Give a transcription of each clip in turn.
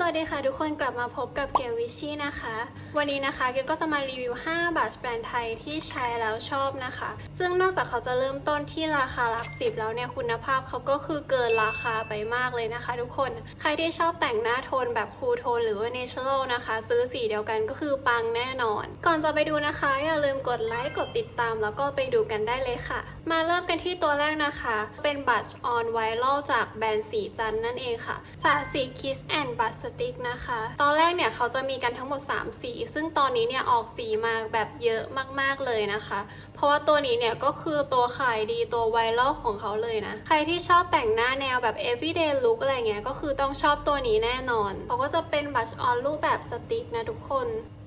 สวัสดีค่ะทุกคนกลับมาพบกับเกลวิชชี่นะคะวันนี้นะคะเกก็จะมารีวิว 5บัตรแบรนด์ไทยที่ใช้แล้วชอบนะคะ ซึ่งนอกจากเขาจะเริ่มต้นที่ราคาหลักสิบแล้วเนี่ยคุณภาพเขาก็คือเกินราคาไปมากเลยนะคะ ทุกคน ใครที่ชอบแต่งหน้าโทนแบบคูลโทนหรือว่าเนเชอรัลนะคะ ซื้อสีเดียวกันก็คือปังแน่นอน ก่อนจะไปดูนะคะ อย่าลืมกดไลค์กดติดตาม แล้วก็ไปดูกันได้เลยค่ะ มาเริ่มกันที่ตัวแรกนะคะ เป็นบัตออนไวรัลจากแบรนด์สีจันนั่นเองค่ะสาสีคิสแอนด์บัตสติกนะคะ ตอนแรกเนี่ยเขาจะมีกันทั้งหมด 3 สีซึ่งตอนนี้เนี่ยออกสีมาแบบเยอะมากๆเลยนะคะ เพราะว่าตัวนี้เนี่ยก็คือตัวขายดีตัวไวรัลของเขาเลยนะ ใครที่ชอบแต่งหน้าแนวแบบ everyday look อะไรเงี้ยก็คือต้องชอบตัวนี้แน่นอนเขาก็จะเป็นบัชออนรูปแบบสติ๊กนะทุกคน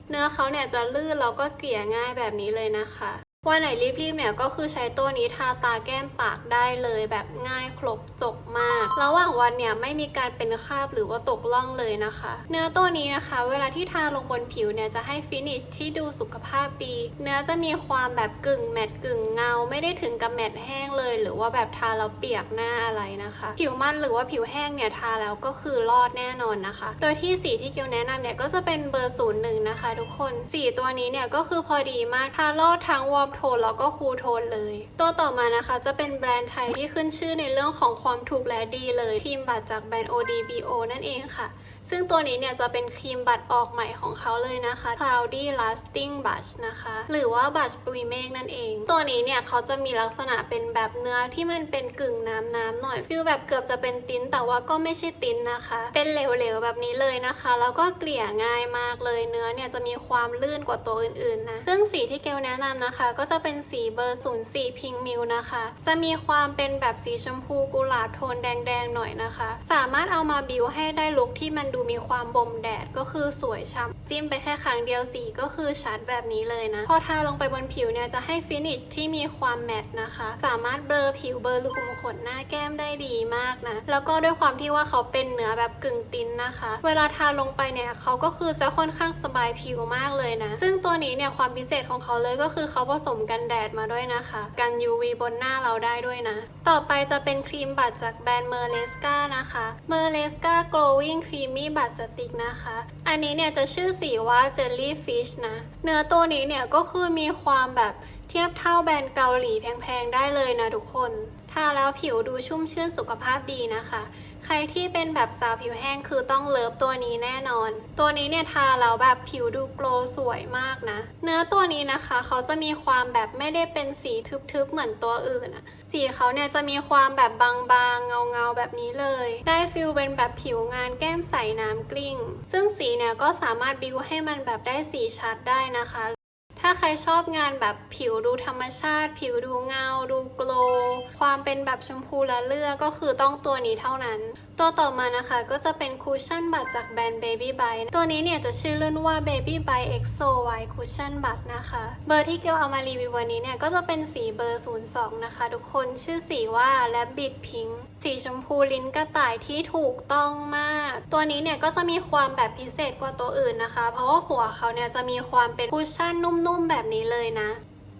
เนื้อเขาเนี่ยจะลื่นแล้วก็เกลี่ยง่ายแบบนี้เลยนะคะ วันไหนรีบๆเนี่ยก็คือใช้ตัวนี้ทาตาแก้มปากได้เลยแบบง่ายครบจบมาก ระหว่างวันเนี่ยไม่มีการเป็นคราบหรือว่าตกล่องเลยนะคะ เนื้อตัวนี้นะคะ เวลาที่ทาลงบนผิวเนี่ยจะให้ฟินิชที่ดูสุขภาพดี เนื้อจะมีความแบบกึ่งแมตต์กึ่งเงา ไม่ได้ถึงกับแมตต์แห้งเลย หรือว่าแบบทาแล้วเปียกหน้าอะไรนะคะ ผิวมันหรือว่าผิวแห้งเนี่ยทาแล้วก็คือรอดแน่นอนนะคะ โดยที่สีที่เกียวแนะนำเนี่ยก็จะเป็นเบอร์ศูนย์หนึ่งนะคะ ทุกคนสีตัวนี้เนี่ยก็คือพอดีมากทารอดทั้งวอร์มโทนแล้วก็คูลโทนเลย ตัวต่อมานะคะจะเป็นแบรนด์ไทยที่ขึ้นชื่อในเรื่องของความถูกและดีเลยครีมบัตรจากแบรนด์ ODBO นั่นเองค่ะ ซึ่งตัวนี้เนี่ยจะเป็นครีมบัตรออกใหม่ของเขาเลยนะคะ Cloudy Lasting Blush นะคะ หรือว่าบัตรปุยเมฆนั่นเอง ตัวนี้เนี่ยเขาจะมีลักษณะเป็นแบบเนื้อที่มันเป็นกึ่งน้ำน้ำหน่อยฟิลแบบเกือบจะเป็นติ้นแต่ว่าก็ไม่ใช่ติ้นนะคะ เป็นเหลวๆแบบนี้เลยนะคะ แล้วก็เกลี่ยง่ายมากเลยเนื้อเนี่ยจะมีความลื่นกว่าตัวอื่นๆนะซึ่งสีที่เกลแนะนำนะคะก็ก็จะเป็นสีเบอร์ 04 พิงมิวนะคะ จะมีความเป็นแบบสีชมพูกุหลาบโทนแดงๆหน่อยนะคะ สามารถเอามาบิวให้ได้ลุคที่มันดูมีความบ่มแดดก็คือสวยฉ่ำจิ้มไปแค่ครั้งเดียวสีก็คือชัดแบบนี้เลยนะ พอทาลงไปบนผิวเนี่ยจะให้ฟินิชที่มีความแมตต์นะคะ สามารถเบลอผิวเบลอรูขุมขนหน้าแก้มได้ดีมากนะ แล้วก็ด้วยความที่ว่าเขาเป็นเนื้อแบบกึ่งตินนะคะ เวลาทาลงไปเนี่ยเขาก็คือจะค่อนข้างสบายผิวมากเลยนะ ซึ่งตัวนี้เนี่ยความพิเศษของเขาเลยก็คือเขาผสมกันแดดมาด้วยนะคะ กัน UV บนหน้าเราได้ด้วยนะ ต่อไปจะเป็นครีมบัตจากแบรนด์เมอร์เลสกานะคะ เมอร์เลสกา glowing creamy บัตรสติกนะคะ อันนี้เนี่ยจะชื่อสีว่า jellyfish นะ เนื้อตัวนี้เนี่ยก็คือมีความแบบเทียบเท่าแบรนด์เกาหลีแพงๆ ได้เลยนะทุกคน ทาแล้วผิวดูชุ่มชื่นสุขภาพดีนะคะ ใครที่เป็นแบบสาวผิวแห้งคือต้องเลิฟตัวนี้แน่นอน ตัวนี้เนี่ยทาแล้วแบบผิวดูโกลสวยมากนะ เนื้อตัวนี้นะคะเขาจะมีความแบบไม่ได้เป็นสีทึบๆเหมือนตัวอื่นอะสีเขาเนี่ยจะมีความแบบบางๆ เงาๆ แบบนี้เลย ได้ฟิลเป็นแบบผิวงานแก้มใสน้ำกลิ้ง ซึ่งสีเนี่ยก็สามารถบิวให้มันแบบได้สีชัดได้นะคะ ถ้าใครชอบงานแบบผิวดูธรรมชาติ ผิวดูเงา ดูโกลว์ความเป็นแบบชมพูละเลือก็คือต้องตัวนี้เท่านั้น ตัวต่อมานะคะก็จะเป็นคูชั่นบัตจากแบรนด์ Baby b y ตัวนี้เนี่ยจะชื่อเล่นว่า Baby b y EXO White Cushion บัตนะคะ เบอร์ที่เกลเอามารีวิววันนี้เนี่ยก็จะเป็นสีเบอร์ 02 นะคะ ทุกคนชื่อสีว่า Rabbit Pink สีชมพูลิ้นกระต่ายที่ถูกต้องมาก ตัวนี้เนี่ยก็จะมีความแบบพิเศษกว่าตัวอื่นนะคะ เพราะว่าหัวเขาเนี่ยจะมีความเป็นคุชชั่นนุ่มๆแบบนี้เลยนะ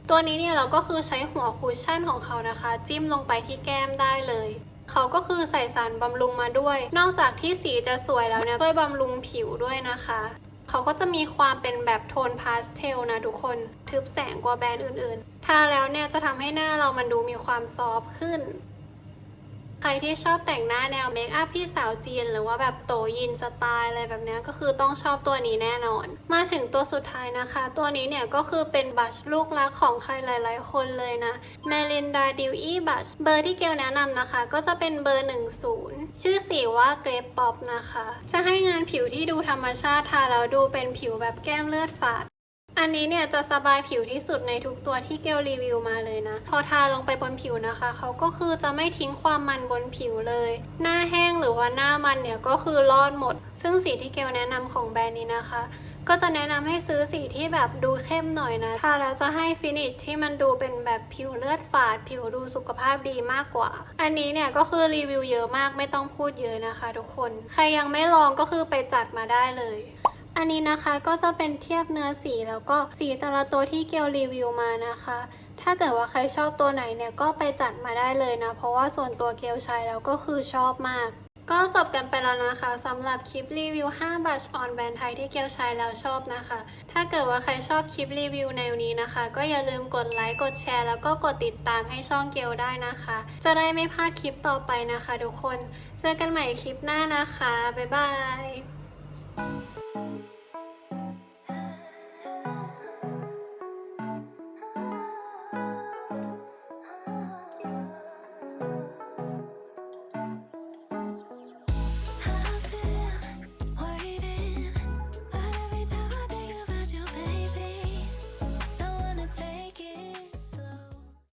ตัวนี้เนี่ยเราก็คือใช้หัวคุชชั่นของเขานะคะ จิ้มลงไปที่แก้มได้เลยเขาก็คือใส่สารบำรุงมาด้วย นอกจากที่สีจะสวยแล้วเนี่ยช่วยบำรุงผิวด้วยนะคะ เขาก็จะมีความเป็นแบบโทนพาสเทลนะทุกคน ทึบแสงกว่าแบรนด์อื่นๆ ทาแล้วเนี่ยจะทำให้หน้าเรามันดูมีความซอฟต์ขึ้น ใครที่ชอบแต่งหน้าแนวเมคอัพพี่สาวจีน หรือว่าแบบโตยินสไตล์อะไรแบบนี้ก็คือต้องชอบตัวนี้แน่นอน มาถึงตัวสุดท้ายนะคะ ตัวนี้เนี่ยก็คือเป็นบัชลูกรักของใครหลาย ๆ คนเลยนะเมลินดาดิวอี้บัชเบอร์ที่เกลแนะนำนะคะ ก็จะเป็นเบอร์ 10 ชื่อสีว่าเกรปป๊อปนะคะ จะให้งานผิวที่ดูธรรมชาติทาแล้วดูเป็นผิวแบบแก้มเลือดฝาด อันนี้เนี่ยจะสบายผิวที่สุดในทุกตัวที่เกลรีวิวมาเลยนะ พอทาลงไปบนผิวนะคะ เขาก็คือจะไม่ทิ้งความมันบนผิวเลย หน้าแห้งหรือว่าหน้ามันเนี่ยก็คือรอดหมด ซึ่งสีที่เกลแนะนำของแบรนด์นี้นะคะ ก็จะแนะนำให้ซื้อสีที่แบบดูเข้มหน่อยนะทาแล้วจะให้ฟินิชที่มันดูเป็นแบบผิวเลือดฝาด ผิวดูสุขภาพดีมากกว่า อันนี้เนี่ยก็คือรีวิวเยอะมากไม่ต้องพูดเยอะนะคะ ทุกคน ใครยังไม่ลองก็คือไปจัดมาได้เลย อันนี้นะคะก็จะเป็นเทียบเนื้อสีแล้วก็สีแต่ละตัวที่เกลรีวิวมานะคะ ถ้าเกิดว่าใครชอบตัวไหนเนี่ยก็ไปจัดมาได้เลยนะ เพราะว่าส่วนตัวเกลใช้แล้วก็คือชอบมาก ก็จบกันไปแล้วนะคะสำหรับคลิปรีวิว 5 บัชออนแบรนด์ไทยที่เกลใช้แล้วชอบนะคะ ถ้าเกิดว่าใครชอบคลิปรีวิวแนวนี้นะคะ ก็อย่าลืมกดไลค์กดแชร์แล้วก็กดติดตามให้ช่องเกลได้นะคะ จะได้ไม่พลาดคลิปต่อไปนะคะ ทุกคน เจอกันใหม่คลิปหน้านะคะบ๊ายบาย